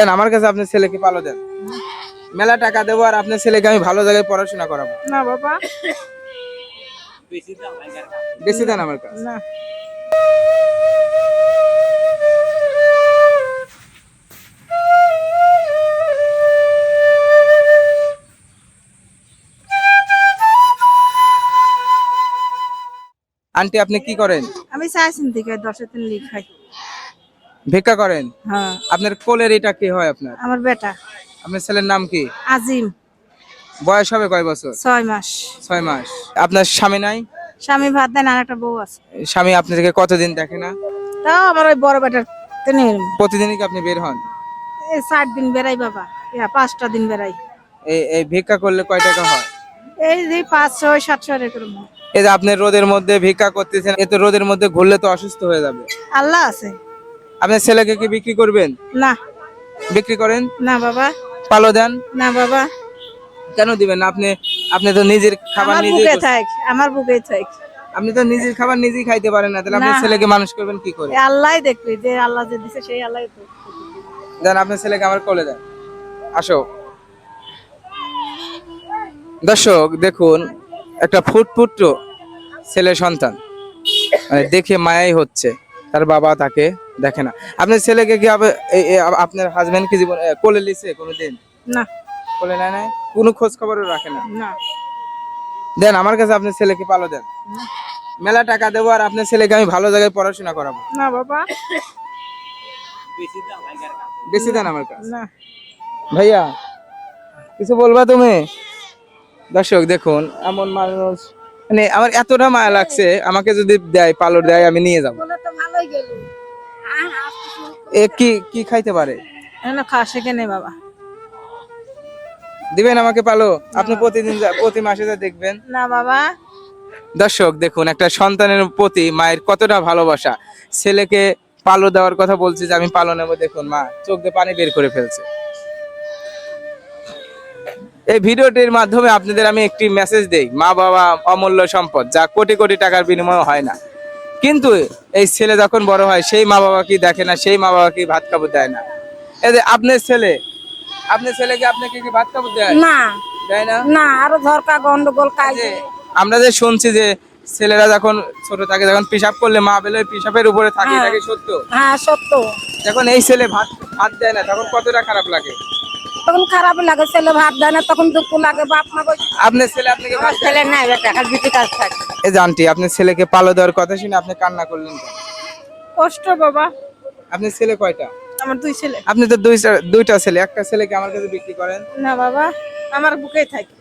দেন, আমার কাছে আপনার ছেলেকে পালো দেন। মেলা টাকা দেবো আর আপনার ছেলেকে আমি ভালো জায়গায় পড়াশোনা করাবো। না বাবা। বেশি দেন আমার কাছে। না। আন্টি আপনি কি করেন? আমি চাইছেন থেকে দশে তিন লিখাই ভিক্ষা করেন? হ্যাঁ। আপনার কোলের এটা কি হয় আপনার? আমার বেটা। আপনার ছেলের নাম কি? আজিম। বয়স হবে কয় বছর? ছয় মাস। ছয় মাস। আপনার স্বামী নাই? স্বামী ভাত দেন আর একটা বউ আছে। স্বামী আপনাদেরকে কতদিন দেখে না? তাও আমার ওই বড় বেটার তিনি। প্রতিদিনই কি আপনি বের হন? এই ষাট দিন বেড়াই বাবা। ইয়া পাঁচটা দিন বেড়াই। এই এই ভিক্ষা করলে কয় টাকা হয়? এই যে পাঁচশো সাতশো এরকম এই যে আপনি রোদের মধ্যে ভিক্ষা করতেছেন এত রোদের মধ্যে ঘুরলে তো অসুস্থ হয়ে যাবে। আল্লাহ আছে। আপনার ছেলেকে কি বিক্রি করবেন? না। বিক্রি করেন? না বাবা। পালো দেন না বাবা। কেন দিবেন আপনি আপনি তো নিজের খাবার আমার নিজে বুকে থাক আমার বুকে থাক। আপনি তো নিজের খাবার নিজেই খাইতে পারেন না তাহলে আপনার ছেলেকে মানুষ করবেন কি করে? আল্লাহ দেখবি যে আল্লাহ যে দিছে সেই আল্লাহ দেন আপনার ছেলেকে আমার কোলে দেন। আসো। দর্শক দেখুন একটা ফুটফুট ছেলে সন্তান। মানে দেখে মায়াই হচ্ছে। তার বাবা তাকে দেখে না। আপনার ছেলেকে কি আপনার হাজবেন্ড কি জীবন কোলে লিছে কোনোদিন? না। কোলে নেয় নাই? কোনো খোঁজ খবরও রাখে না। না। দেন আমার কাছে আপনার ছেলেকে পালো দেন। মেলা টাকা দেবো আর আপনার ছেলেকে আমি ভালো জায়গায় পড়াশোনা করাবো। না বাবা। বেশি দেন আমার কাছে। না। ভাইয়া কিছু বলবা তুমি? দর্শক দেখুন এমন মানুষ মানে আমার এতটা মায়া লাগছে আমাকে যদি দেয় পালর দেয় আমি নিয়ে যাব। বলে তো ভালোই গেল। এ কি কি খাইতে পারে? না খাওয়া বাবা। দিবেন আমাকে পালো? আপনি প্রতিদিন প্রতি মাসে যা দেখবেন। না বাবা। দর্শক দেখুন একটা সন্তানের প্রতি মায়ের কতটা ভালোবাসা। ছেলেকে পালো দেওয়ার কথা বলছি যে আমি পালো নেব দেখুন মা চোখ দিয়ে পানি বের করে ফেলছে। এই ভিডিওটির মাধ্যমে আপনাদের আমি একটি মেসেজ দেই মা বাবা অমূল্য সম্পদ যা কোটি কোটি টাকার বিনিময়ে হয় না। কিন্তু এই ছেলে যখন বড় হয় সেই মা বাবা কি দেখে না সেই মা বাবা কি ভাত কাপড় দেয় না? এই যে আপনার ছেলে আপনার ছেলেকে আপনাকে কি ভাত কাপড় দেয়? না। দেয় না? না আরও ঝরকা গন্ডগোল কাজ যে আমরা যে শুনছি যে ছেলেরা যখন ছোট থাকে যখন পেশাব করলে মা বেলে পেশাবের উপরে থাকে হ্যাঁ। এটাকে সত্য? হ্যাঁ সত্য। যখন এই ছেলে ভাত ভাত দেয় না তখন কতটা খারাপ লাগে? তখন খারাপ লাগে ছেলে ভাত দেয় না তখন দুঃখ লাগে বাপ মা বলছে, আপনার ছেলে আপনাকে ভাত ছেলে নাই বেটা খালি বিটি কাজ থাকে। এই জানটি আপনার ছেলেকে পালো দেওয়ার কথা শুনে আপনি কান্না করলেন কষ্ট বাবা। আপনার ছেলে কয়টা? আমার দুই ছেলে। আপনি তো দুই দুইটা ছেলে একটা ছেলেকে আমার কাছে বিক্রি করেন? না বাবা আমার বুকেই থাকে।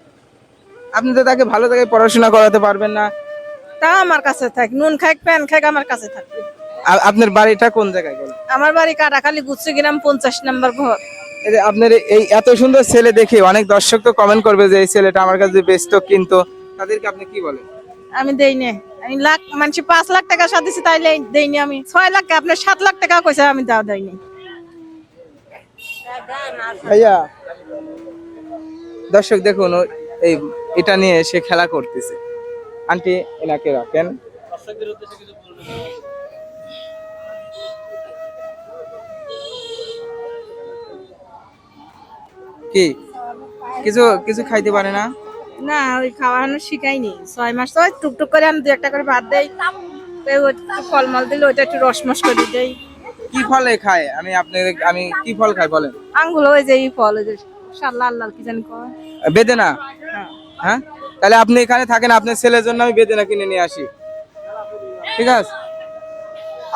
আপনি তো তাকে ভালো জায়গায় পড়াশোনা করাতে পারবেন না। তা আমার কাছে থাক নুন খাক প্যান খাক আমার কাছে থাকবে আ- আপনার বাড়িটা কোন জায়গায় বলেন? আমার বাড়ি কাটাখালি গুচ্ছি গ্রাম পঞ্চাশ নম্বর ঘর। আপনার এই এত সুন্দর ছেলে দেখে অনেক দর্শক তো কমেন্ট করবে যে এই ছেলেটা আমার কাছে বেচতো কিন্তু তাদেরকে আপনি কি বলেন? আমি দেই নে। আমি লাখ মানুষ পাঁচ লাখ টাকা সাথে দিছি তাই লে- দেইনি আমি। ছয় লাখ আপনার সাত লাখ টাকা কইছে আমি দাও দেয়নি ভাইয়া দর্শক দেখুন ও- এই এটা নিয়ে সে খেলা করতেছে। আন্টি এনাকে রাখেন। কি? কিছু কিছু খাইতে পারে না? না ওই খাওয়ানো শিখাইনি। ছয় মাস তো টুকটুক করে আমি দু একটা করে ভাত একটু ফলমল দিলে ওইটা একটু রসমস করে দেই। কি ফলে খায়? আমি আপনাদের আমি কি ফল খাই বলেন? আঙ্গুল ওই যে এই ফল ওই যে লাল লাল কি জানি কয়। বেদেনা? হ্যাঁ। হ্যাঁ? তাহলে আপনি এখানে থাকেন আপনার ছেলের জন্য আমি বেদেনা কিনে নিয়ে আসি। ঠিক আছে?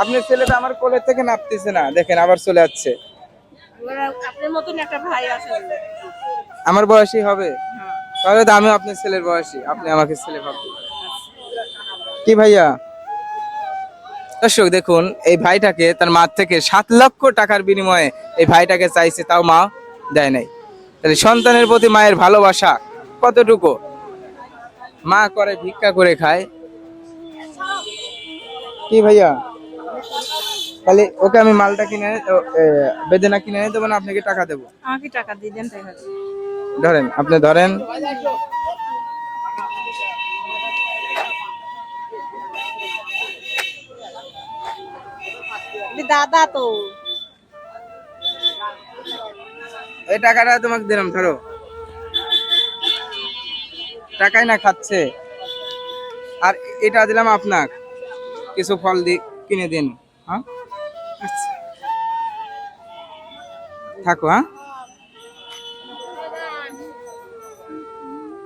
আপনার ছেলেটা আমার কোলের থেকে নাপতেছে না দেখেন আবার চলে যাচ্ছে আপনার মতন একটা ভাই আছে আমার বয়সী হবে? হ্যাঁ। তাহলে তো আমিও আপনার ছেলের বয়সী আপনি আমাকে ছেলে ভাববেন। কি ভাইয়া? দর্শক দেখুন এই ভাইটাকে তার মা থেকে সাত লক্ষ টাকার বিনিময়ে এই ভাইটাকে চাইছে তাও মা দেয় নাই। তাহলে সন্তানের প্রতি মায়ের ভালোবাসা কতটুকু? মা করে ভিক্ষা করে খায়। কি ভাইয়া? তাহলে ওকে আমি মালটা কিনে বেদেনা কিনে এনে দেবো না আপনাকে টাকা দেবো? আমাকে টাকা দিয়ে দেন তাই হবে। ধরেন আপনি ধরেন। দাদা তো। এই টাকাটা তোমাকে দিলাম ধরো। টাকাই না খাচ্ছে। আর এটা দিলাম আপনার। কিছু ফল দি কিনে দিন হ্যাঁ? আচ্ছা। থাকো হ্যাঁ।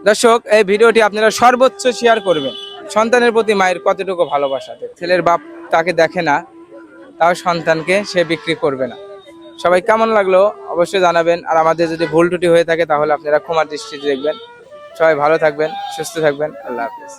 দর্শক, এই ভিডিওটি আপনারা সর্বোচ্চ শেয়ার করবেন। সন্তানের প্রতি মায়ের কতটুকু ভালোবাসা? ছেলের বাপ তাকে দেখে না, তাও সন্তানকে সে বিক্রি করবে না। সবাই কেমন লাগল অবশ্যই জানাবেন। আর আমাদের যদি ভুল ত্রুটি হয়ে থাকে, তাহলে আপনারা ক্ষমার দৃষ্টিতে দেখবেন। সবাই ভালো থাকবেন, সুস্থ থাকবেন। আল্লাহ হাফেজ।